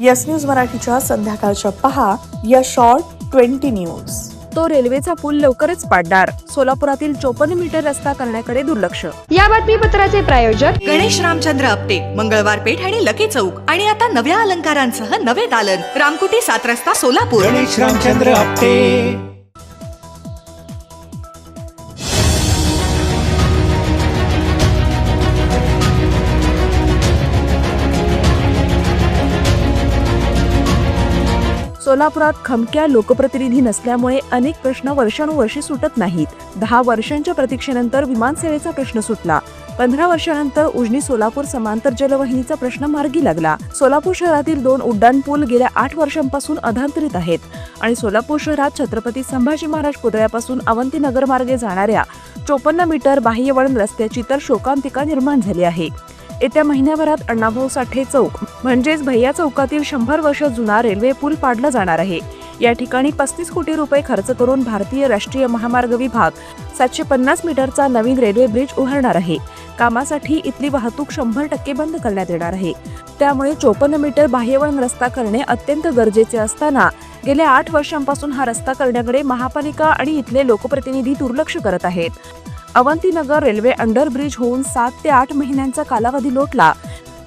Yes news मराठीच्या संध्याकाळच्या पहा या शॉर्ट ट्वेंटी न्यूज. तो रेल्वेचा पूल लवकरच पाडणार. सोलापुरातील चोपन्न मीटर रस्ता करण्याकडे दुर्लक्ष. या बातमीपत्राचे प्रायोजक गणेश रामचंद्र आपटे मंगळवार पेठ आणि लकी चौक आणि आता नव्या अलंकारांसह नवे दालन. रामकुटी सात रस्ता सोलापूर. गणेश रामचंद्र आपटे. सोलापुरात खमक्या लोकप्रतिनिधी नसल्यामुळे अनेक प्रश्न वर्षानुवर्षे सुटत नाहीत. दहा वर्षांच्या प्रतीक्षेनंतर विमानसेवेचा प्रश्न सुटला. पंधरा वर्षानंतर उजनी सोलापूर समांतर जलवाहिनीचा प्रश्न मार्गी लागला. सोलापूर शहरातील दोन उड्डाण पूल गेल्या आठ वर्षांपासून अधांतरित आहेत आणि सोलापूर शहरात छत्रपती संभाजी महाराज पुतळ्यापासून अवंतीनगर मार्गे जाणाऱ्या चोपन्न मीटर बाह्यवळण रस्त्याची तर शोकांतिका निर्माण झाली आहे. येत्या महिन्याभरात अण्णाभाऊ साठे चौक म्हणजेच भैया चौकातील शंभर वर्ष जुना रेल्वे पूल पाडला जाणार आहे. या ठिकाणी पस्तीस कोटी रुपये खर्च करून भारतीय राष्ट्रीय महामार्ग विभाग सातशे पन्नास मीटरचा नवीन रेल्वे ब्रिज उभारणार आहे. कामासाठी इथली वाहतूक शंभर टक्के बंद करण्यात येणार आहे. त्यामुळे चोपन्न मीटर बाह्यवळण रस्ता करणे अत्यंत गरजेचे असताना गेल्या आठ वर्षांपासून हा रस्ता करण्याकडे महापालिका आणि इथले लोकप्रतिनिधी दुर्लक्ष करत आहेत. अवंतीनगर रेल्वे अंडरब्रिज होऊन सात ते आठ महिन्यांचा कालावधी लोटला.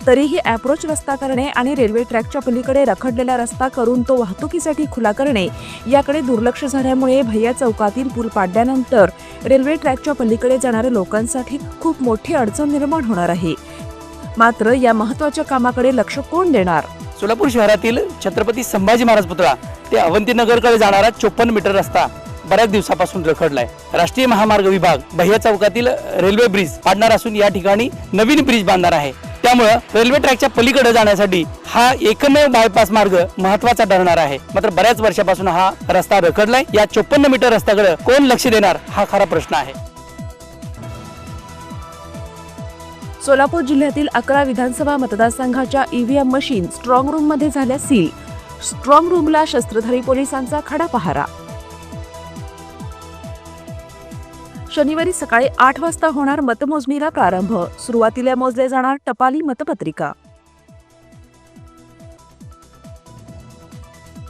तरीही अप्रोच रस्ता करणे आणि रेल्वे ट्रॅकच्या पलीकडे रखडलेला रस्ता करून तो वाहतुकीसाठी खुला करणे याकडे दुर्लक्ष झाल्यामुळे भैया चौकातील पूल पाडल्यानंतर रेल्वे ट्रॅकच्या पलीकडे जाणाऱ्या लोकांसाठी खूप मोठी अडचण निर्माण होणार आहे. मात्र या महत्त्वाच्या कामाकडे लक्ष कोण देणार? सोलापूर शहरातील छत्रपती संभाजी महाराज पुतळा ते अवंतीनगरकडे जाणारा चोपन्न मीटर रस्ता. बऱ्याच दिवसापासून रखडलाय. राष्ट्रीय महामार्ग विभाग बह्या चौकातील रेल्वे ब्रिज पाडणार असून या ठिकाणी नवीन ब्रिज बांधणार आहे. त्यामुळं रेल्वे ट्रॅकच्या पलीकडे जाण्यासाठी हा एकमेव बायपास मार्ग महत्त्वाचा ठरणार आहे. मात्र बऱ्याच वर्षापासून हा रस्ता रखडलाय. या चोपन्न मीटर रस्त्याकडे कोण लक्ष देणार हा खरा प्रश्न आहे. सोलापूर जिल्ह्यातील अकरा विधानसभा मतदारसंघाच्या ईव्हीएम मशीन स्ट्रॉंग रूममध्ये झाल्या सील स्ट्रॉंग रूमला शस्त्रधारी पोलिसांचा खडा पहारा. शनिवारी सकाळी आठ वाजता होणार मतमोजणीला प्रारंभ. सुरुवातीला मोजले जाणार टपाली मतपत्रिका.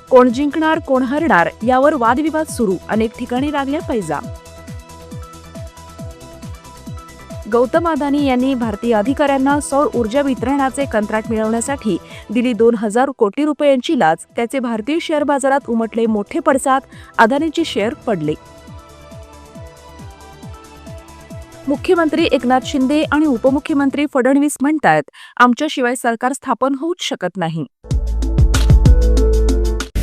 कोण जिंकणार कोण हरणार यावर वादविवाद सुरू. अनेक ठिकाणी लागल्या पैजा. गौतम अदानी यांनी भारतीय अधिकाऱ्यांना सौर ऊर्जा वितरणाचे कंत्राट मिळवण्यासाठी दिली दोन हजार कोटी रुपयांची लाच. त्याचे भारतीय शेअर बाजारात उमटले मोठे पडसाद. अदानीचे शेअर पडले. मुख्यमंत्री एकनाथ शिंदे आणि उपमुख्यमंत्री फडणवीस म्हणतात आमच्याशिवाय सरकार स्थापन होऊच शकत नाही.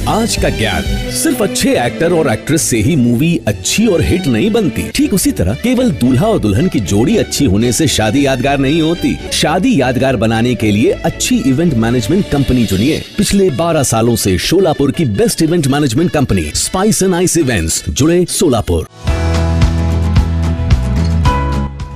आज का ज्ञान? सिर्फ़ अच्छे एक्टर और एक्ट्रेस से ही मूवी अच्छी और हिट नहीं बनती। ठीक उसी तरह केवल दूल्हा और दुल्हन की जोड़ी अच्छी होने से शादी यादगार नहीं होती। शादी यादगार बनाने के लिए अच्छी इवेंट मैनेजमेंट कंपनी चुनिए। पिछले 12 सालों से शोलापुर की best event management company spice and ice events जुड़े सोलापुर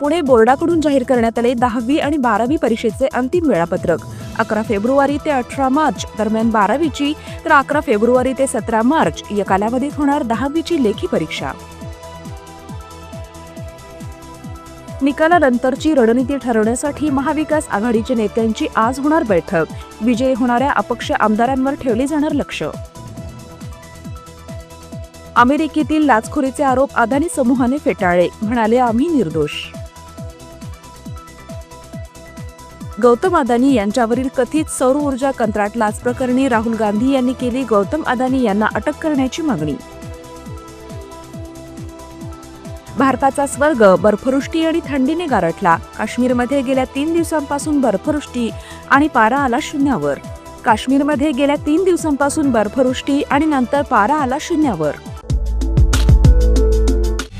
पुणे बोर्डाकडून जाहीर करण्यात आले दहावी आणि बारावी परीक्षेचे अंतिम वेळापत्रक. अकरा फेब्रुवारी ते अठरा मार्च दरम्यान बारावीची तर अकरा फेब्रुवारी ते सतरा मार्च या कालावधीत होणार दहावीची लेखी परीक्षा. निकालानंतरची रणनीती ठरवण्यासाठी महाविकास आघाडीच्या नेत्यांची आज होणार बैठक. विजयी होणाऱ्या अपक्ष आमदारांवर ठेवले जाणार लक्ष. अमेरिकेतील लाचखोरीचे आरोप अदानी समूहाने फेटाळले म्हणाले आम्ही निर्दोष. गौतम अदानी यांच्यावरील कथित सौर ऊर्जा कंत्राट लाच प्रकरणी राहुल गांधी यांनी केली गौतम अदानी यांना अटक करण्याची मागणी. भारताचा स्वर्ग बर्फवृष्टी आणि थंडीने गारठला. काश्मीरमध्ये गेल्या तीन दिवसांपासून बर्फवृष्टी आणि पारा आला शून्यावर. काश्मीरमध्ये गेल्या तीन दिवसांपासून बर्फवृष्टी आणि नंतर पारा आला शून्यावर.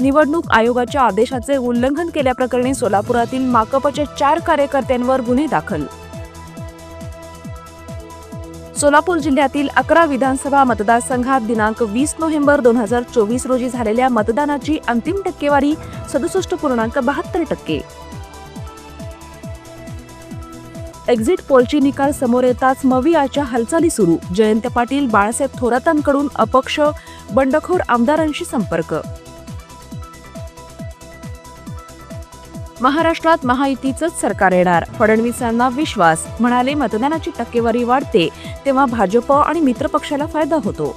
निवडणूक आयोगाच्या आदेशाचे उल्लंघन केल्याप्रकरणी सोलापुरातील माकपच्या चार कार्यकर्त्यांवर गुन्हे दाखल. सोलापूर जिल्ह्यातील अकरा विधानसभा मतदारसंघात दिनांक वीस नोव्हेंबर दोन हजार चोवीस रोजी झालेल्या मतदानाची अंतिम टक्केवारी सदुसष्ट पूर्णांक बहात्तर टक्के. एक्झिट पोलची निकाल समोर येताच मवियाच्या हालचाली सुरू. जयंत पाटील बाळासाहेब थोरातांकडून अपक्ष बंडखोर आमदारांशी संपर्क. महाराष्ट्रात महायुतीचंच सरकार येणार. फडणवीसांना विश्वास. म्हणाले मतदानाची टक्केवारी वाढते तेव्हा भाजप आणि मित्रपक्षाला फायदा होतो.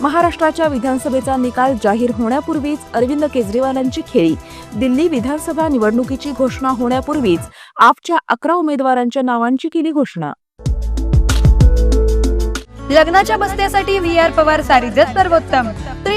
महाराष्ट्राच्या विधानसभेचा निकाल जाहीर होण्यापूर्वीच अरविंद केजरीवालांची खेळी. दिल्ली विधानसभा निवडणुकीची घोषणा होण्यापूर्वीच आपच्या अकरा उमेदवारांच्या नावांची केली घोषणा. लग्नाच्या बस्त्यासाठी व्ही आर पवार सारी सर्वोत्तम.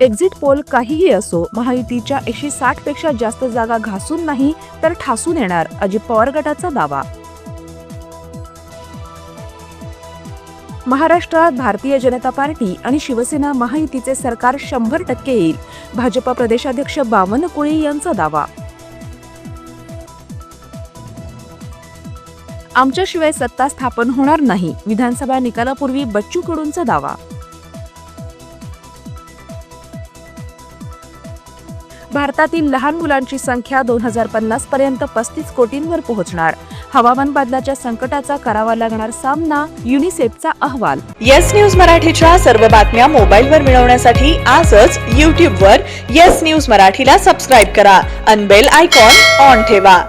एक्झिट पोल काहीही असो महायुतीच्या एकशे साठपेक्षा जास्त जागा घासून नाही तर ठासून येणार अजित पवार गटाचा दावा. महाराष्ट्रात भारतीय जनता पार्टी आणि शिवसेना महायुतीचे सरकार शंभर टक्के येईल भाजपा प्रदेशाध्यक्ष बावन कोळी यांचा दावा. आमच्याशिवाय सत्ता स्थापन होणार नाही विधानसभा निकालापूर्वी बच्चू कडूंचा दावा. भारतातील लहान मुलांची संख्या दोन हजार पन्नास पर्यंत पस्तीस कोटींवर पोहोचणार. हवामान बदलाच्या संकटाचा करावा लागणार सामना युनिसेफचा अहवाल. येस न्यूज मराठीच्या सर्व बातम्या मोबाईलवर मिळवण्यासाठी आजच यूट्यूबवर येस न्यूज मराठीला सबस्क्राईब करा. अनबेल आयकॉन ऑन ठेवा.